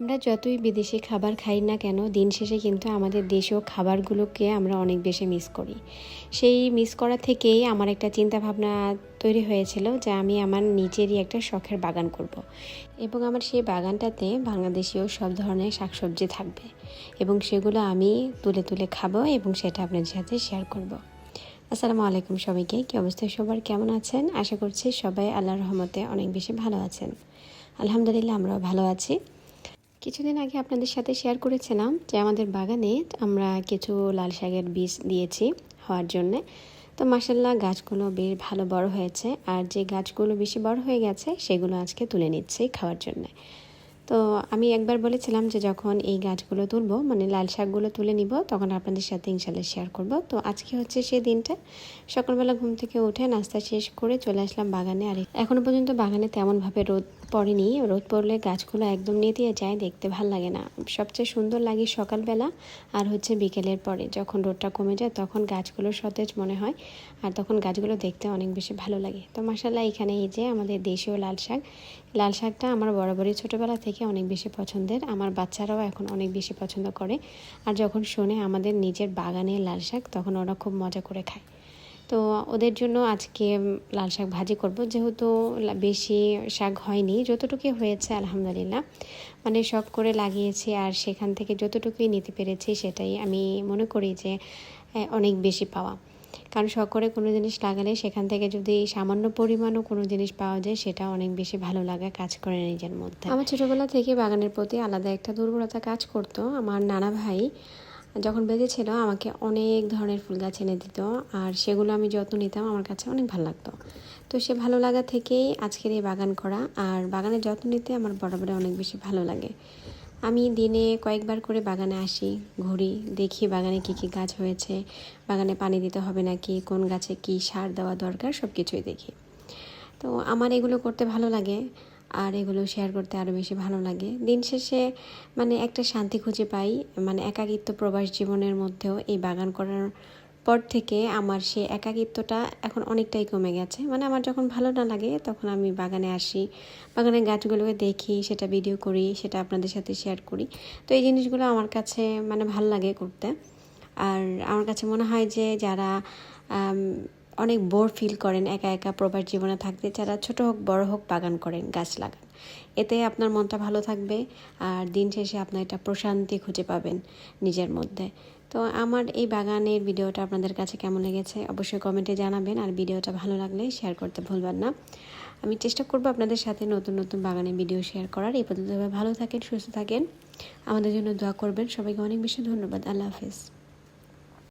আমরা যতই বিদেশি খাবার খাই না কেন, দিন শেষে কিন্তু আমাদের দেশীয় খাবারগুলোকে আমরা অনেক বেশি মিস করি। সেই মিস করা থেকেই আমার একটা চিন্তা ভাবনা তৈরি হয়েছিল যে আমি আমার নিজেরই একটা শখের বাগান করব। এবং আমার সেই বাগানটাতে বাংলাদেশীয় সব ধরনের শাকসবজি থাকবে এবং সেগুলো আমি তুলে তুলে খাব এবং সেটা আপনাদের সাথে শেয়ার করব। আসসালামু আলাইকুম সবাইকে, কী অবস্থায় সবার? কেমন আছেন? আশা করছি সবাই আল্লাহর রহমতে অনেক বেশি ভালো আছেন। আলহামদুলিল্লাহ, আমরাও ভালো আছি। কিছুদিন আগে আপনাদের সাথে শেয়ার করেছিলাম যে আমাদের বাগানে আমরা কিছু লাল শাকের বীজ দিয়েছি হওয়ার জন্যে। তো মাসাল্লাহ গাছগুলো বেশ ভালো বড় হয়েছে। আর যে গাছগুলো বেশি বড় হয়ে গেছে, সেগুলো আজকে তুলে নিচ্ছে খাওয়ার জন্যে। তো আমি একবার বলেছিলাম যে যখন এই গাছগুলো তুলবো মানে লাল শাকগুলো তুলে নিব, তখন আপনাদের সাথে ইনশাল্লাহ শেয়ার করব। তো আজকে হচ্ছে সেই দিনটা। সকালবেলা ঘুম থেকে উঠে নাস্তা শেষ করে চলে আসলাম বাগানে। আর এখনও পর্যন্ত বাগানে তেমনভাবে রোদ পড়েনি। রোদ পড়লে গাছগুলো একদম নেতিয়ে যায়, দেখতে ভালো লাগে না। সবচেয়ে সুন্দর লাগে সকালবেলা আর হচ্ছে বিকেলের পরে। যখন রোদটা কমে যায়, তখন গাছগুলো সতেজ মনে হয়। আর তখন গাছগুলো দেখতে অনেক বেশি ভালো লাগে। তো মাসাল্লাহ এখানে এই যে আমাদের দেশীয় লাল শাক লাল শাকটা আমার বরাবরই ছোটোবেলা থেকে অনেক বেশি পছন্দের। আমার বাচ্চারাও এখন অনেক বেশি পছন্দ করে। আর যখন শোনে আমাদের নিজের বাগানের লাল শাক, তখন ওরা খুব মজা করে খায়। তো ওদের জন্য আজকে লাল শাক ভাজি করব। যেহেতু বেশি শাক হয়নি, যতটুকুই হয়েছে আলহামদুলিল্লাহ। মানে শখ করে লাগিয়েছি আর সেখান থেকে যতটুকুই নিতে পেরেছি, সেটাই আমি মনে করি যে অনেক বেশি পাওয়া। কারণ শখ করে কোনো জিনিস লাগালে সেখান থেকে যদি সামান্য পরিমাণও কোনো জিনিস পাওয়া যায়, সেটা অনেক বেশি ভালো লাগা কাজ করে নিজের মধ্যে। আমার ছোটোবেলা থেকে বাগানের প্রতি আলাদা একটা দুর্বলতা কাজ করতো। আমার নানা ভাই যখন বেঁচে ছিল আমাকে অনেক ধরনের ফুল গাছ এনে দিত আর সেগুলো আমি যত্ন নিতাম। আমার কাছে অনেক ভালো লাগতো। তো সে ভালো লাগা থেকেই আজকের এই বাগান করা আর বাগানের যত্ন নিতে আমার বরাবর অনেক বেশি ভালো লাগে। আমি দিনে কয়েকবার করে বাগানে আসি, ঘুরি, দেখি বাগানে কী কী গাছ হয়েছে, বাগানে পানি দিতে হবে নাকি, কোন গাছে কী সার দেওয়া দরকার সব কিছুই দেখি। তো আমার এগুলো করতে ভালো লাগে, আর এগুলো শেয়ার করতে আরও বেশি ভালো লাগে। দিন শেষে মানে একটা শান্তি খুঁজে পাই মানে একাকিত্ব প্রবাস জীবনের মধ্যেও এই বাগান করার পর থেকে আমার সে একাকিত্বটা এখন অনেকটাই কমে গেছে। মানে আমার যখন ভালো না লাগে, তখন আমি বাগানে আসি। বাগানের গাছগুলোকে দেখি, সেটা ভিডিও করি, সেটা আপনাদের সাথে শেয়ার করি। তো এই জিনিসগুলো আমার কাছে মানে ভালো লাগে করতে। আর আমার কাছে মনে হয় যে যারা অনেক বোর ফিল করেন একা একা প্রবাস জীবনে থাকতে যারা ছোট হোক, বড় হোক, বাগান করেন, গাছ লাগান। এতে আপনার মনটা ভালো থাকবে আর দিন শেষে আপনার একটা প্রশান্তি খুঁজে পাবেন নিজের মধ্যে। তো আমার এই বাগানের ভিডিওটা আপনাদের কাছে কেমন লেগেছে অবশ্যই কমেন্টে জানাবেন আর ভিডিওটা ভালো লাগলে শেয়ার করতে ভুলবেন না। আমি চেষ্টা করব আপনাদের সাথে নতুন নতুন বাগানের ভিডিও শেয়ার করার। এই পদ্ধতিভাবে ভালো থাকেন, সুস্থ থাকেন। আমাদের জন্য দোয়া করবেন। সবাইকে অনেক বেশি ধন্যবাদ। আল্লাহ হাফিজ।